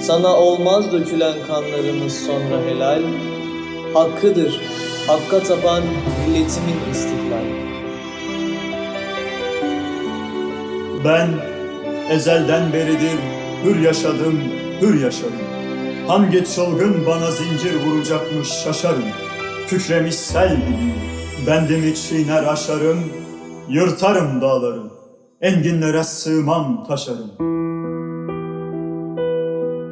Sana olmaz dökülen kanlarımız sonra helal. Hakkıdır, hakka tapan milletimin istiklal. Ben ezelden beridir hür yaşadım, hür yaşadım. Hangi çılgın bana zincir vuracakmış şaşarım. Kükremiş sel gibi, bendimi çiğner aşarım. Yırtarım dağları, enginlere sığmam taşarım.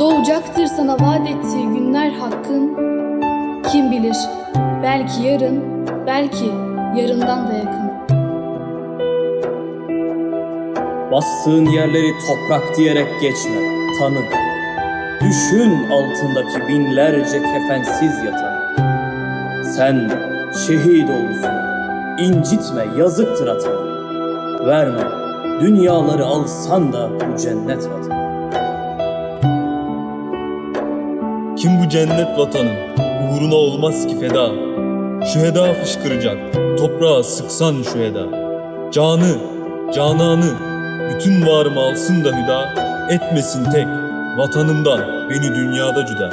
Doğacaktır sana vaat ettiği günler hakkın. Kim bilir, belki yarın, belki yarından da yakın. Bastığın yerleri toprak diyerek geçme, tanı. Düşün altındaki binlerce kefensiz yatanı. Sen şehit olursun, incitme yazıktır atanı. Verme, dünyaları alsan da bu cennet vatanı. Kim bu cennet vatanın? Uğruna olmaz ki feda. Şu heda fışkıracak, toprağa sıksan şu heda. Canı, cananı, bütün varımı alsın da hüda, etmesin tek, vatanımdan beni dünyada cüda.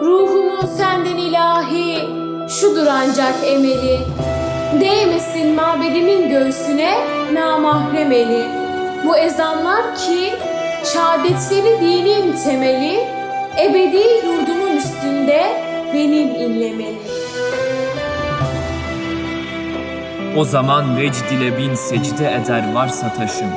Ruhumu senden ilahi, şudur ancak emeli. Değmesin mabedimin göğsüne namahrem eli. Bu ezanlar ki şehadetleri dinin temeli, ebedi yurdumun üstünde benim inlemeli. O zaman vecd ile bin secde eder varsa taşım.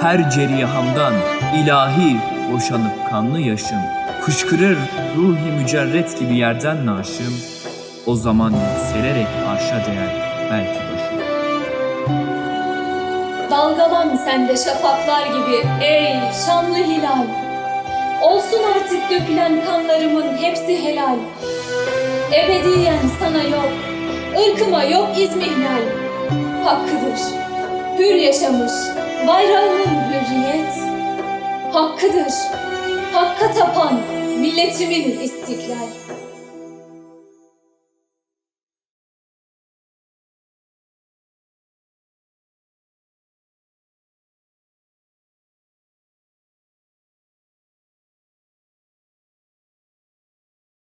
Her cerihamdan ilahi boşanıp kanlı yaşım. Fışkırır ruhi mücerret gibi yerden naşım. O zaman yükselerek arşa değer belki. Dalgalan sen de şafaklar gibi ey şanlı hilal. Olsun artık dökülen kanlarımın hepsi helal. Ebediyen sana yok, ırkıma yok izmihlal. Hakkıdır, hür yaşamış bayrağımın hürriyet. Hakkıdır, hakka tapan milletimin istiklal.